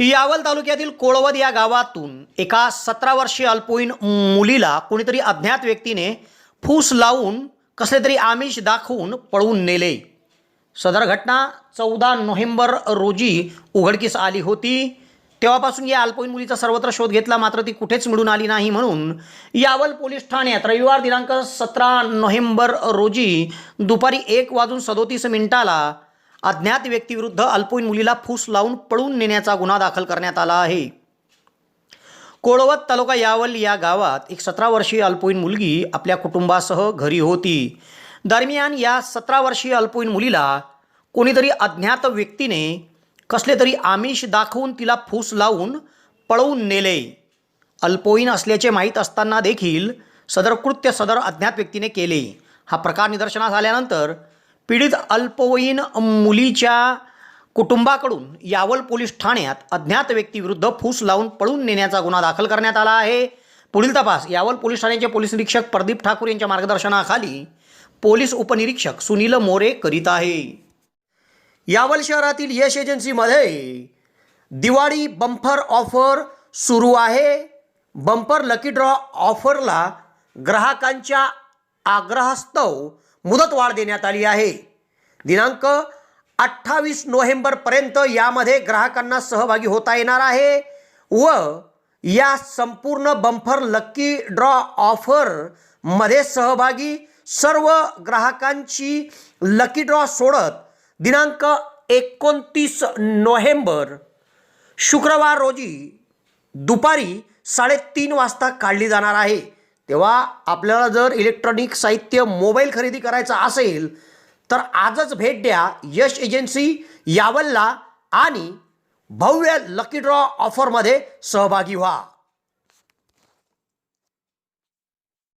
यावल तालुक्यातील कोळवद या गावातून एका सतरा वर्षीय अल्पवयीन मुलीला कोणीतरी अज्ञात व्यक्तीने फूस लावून कसले तरी आमिष दाखवून पळवून नेले. सदर घटना चौदा नोव्हेंबर रोजी उघडकीस आली होती. तेव्हापासून या अल्पवयीन मुलीचा सर्वत्र शोध घेतला मात्र ती कुठेच मिळून आली नाही म्हणून यावल पोलीस ठाण्यात रविवार दिनांक सतरा नोव्हेंबर रोजी दुपारी एक वाजून सदोतीस मिनिटाला अज्ञात व्यक्तीविरुद्ध अल्पवयीन मुलीला फूस लावून पळून नेण्याचा गुन्हा दाखल करण्यात आला आहे. कोळवत तालुका यावल या गावात एक सतरा वर्षीय अल्पवयीन मुलगी आपल्या कुटुंबासह घरी होती. दरम्यान या सतरा वर्षीय अल्पवयीन मुलीला कोणीतरी अज्ञात व्यक्तीने कसले तरी आमिष दाखवून तिला फूस लावून पळवून नेले. अल्पवयीन असल्याचे माहीत असताना देखील सदर कृत्य सदर अज्ञात व्यक्तीने केले. हा प्रकार निदर्शनास आल्यानंतर पीडित अल्पवयीन मुलीच्या कुटुंबाकडून यावल पोलीस ठाण्यात अज्ञात व्यक्तीविरुद्ध फूस लावून पळून नेण्याचा गुन्हा दाखल करण्यात आला आहे. पुढील तपास यावल पोलीस ठाण्याचे पोलीस निरीक्षक प्रदीप ठाकूर यांच्या मार्गदर्शनाखाली पोलीस उपनिरीक्षक सुनील मोरे करीत आहे. यावल शहरातील यश एजन्सीमध्ये दिवाळी बंपर ऑफर सुरू आहे. बंपर लकी ड्रॉ ऑफरला ग्राहकांच्या आग्रहास्तव मुदतवाढ देण्यात आली आहे. दिनांक अठ्ठावीस नोव्हेंबरपर्यंत यामध्ये ग्राहकांना सहभागी होता येणार आहे व या संपूर्ण बम्फर लक्की ड्रॉ ऑफरमध्ये सहभागी सर्व ग्राहकांची लकी ड्रॉ सोडत दिनांक एकोणतीस नोव्हेंबर शुक्रवार रोजी दुपारी साडेतीन वाजता काढली जाणार आहे. तेव्हा आपल्याला जर इलेक्ट्रॉनिक साहित्य मोबाईल खरेदी करायचा असेल तर आजच भेट द्या यश एजन्सी यावलला आणि भव्य लकी ड्रॉ ऑफरमध्ये सहभागी व्हा.